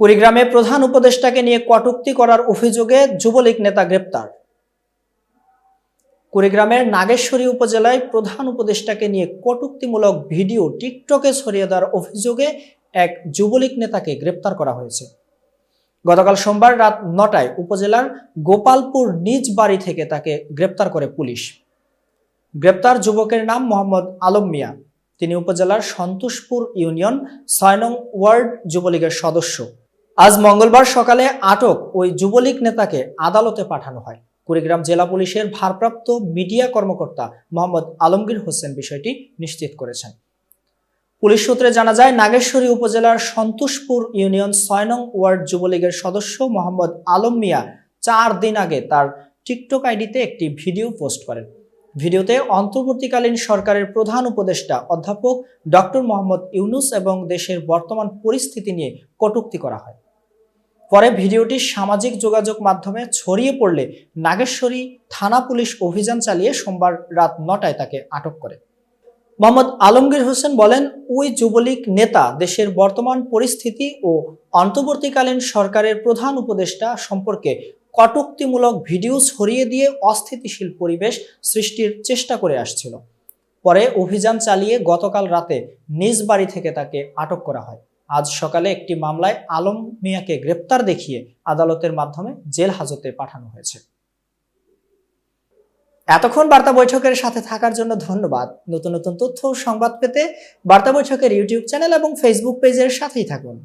কুড়িগ্রামে প্রধান উপদেষ্টাকে নিয়ে কটুক্তি করার অভিযোগে যুবলীগ নেতা গ্রেপ্তার। কুড়িগ্রামের নাগেশ্বরী উপজেলায় প্রধান উপদেষ্টাকে নিয়ে কটুক্তিমূলক ভিডিও টিকটকে ছড়িয়ে দেওয়ার অভিযোগে এক যুবলীগ নেতাকে গ্রেপ্তার করা হয়েছে। গতকাল সোমবার রাত নটায় উপজেলার গোপালপুর নিজ বাড়ি থেকে তাকে গ্রেপ্তার করে পুলিশ। গ্রেপ্তার যুবকের নাম মোহাম্মদ আলম মিয়া। তিনি উপজেলার সন্তোষপুর ইউনিয়ন ছয় নং ওয়ার্ড যুবলীগের সদস্য। আজ মঙ্গলবার সকালে আটক ওই যুবলীগ নেতাকে আদালতে পাঠানো হয়। কুড়িগ্রাম জেলা পুলিশের ভারপ্রাপ্ত মিডিয়া কর্মকর্তা মোহাম্মদ আলমগীর হোসেন বিষয়টি নিশ্চিত করেছেন। পুলিশ সূত্রে জানা যায়, নাগেশ্বরী উপজেলার সন্তোষপুর ইউনিয়ন ছয় নং ওয়ার্ড যুবলীগের সদস্য মোহাম্মদ আলম মিয়া চার দিন আগে তার টিকটক আইডিতে একটি ভিডিও পোস্ট করেন। ভিডিওতে অন্তর্বর্তীকালীন সরকারের প্রধান উপদেষ্টা অধ্যাপক ডক্টর মোহাম্মদ ইউনুস এবং দেশের বর্তমান পরিস্থিতি নিয়ে কটূক্তি করা হয়। পরে ভিডিওটি সামাজিক যোগাযোগ মাধ্যমে ছড়িয়ে পড়লে নাগেশ্বরী থানা পুলিশ অভিযান চালিয়ে সোমবার রাত নটায় তাকে আটক করে। মোহাম্মদ আলমগীর হোসেন বলেন ওই যুবলীগ নেতা দেশের বর্তমান পরিস্থিতি ও অন্তর্বর্তীকালীন সরকারের প্রধান উপদেষ্টা সম্পর্কে কটুক্তিমূলক ভিডিও ছড়িয়ে দিয়ে অস্থিতিশীল পরিবেশ সৃষ্টির চেষ্টা করে আসছিল। পরে অভিযান চালিয়ে গতকাল রাতে নিজ বাড়ি থেকে তাকে আটক করা হয়। আজ সকালে একটি মামলায় আলম মিয়াকে গ্রেপ্তার দেখিয়ে আদালতের মাধ্যমে জেল হাজতে পাঠানো হয়েছে। এতক্ষণ বার্তা বৈঠকের সাথে থাকার জন্য ধন্যবাদ। নতুন নতুন তথ্য সংবাদ পেতে বার্তা বৈঠকের ইউটিউব চ্যানেল এবং ফেসবুক পেজের সাথেই থাকুন।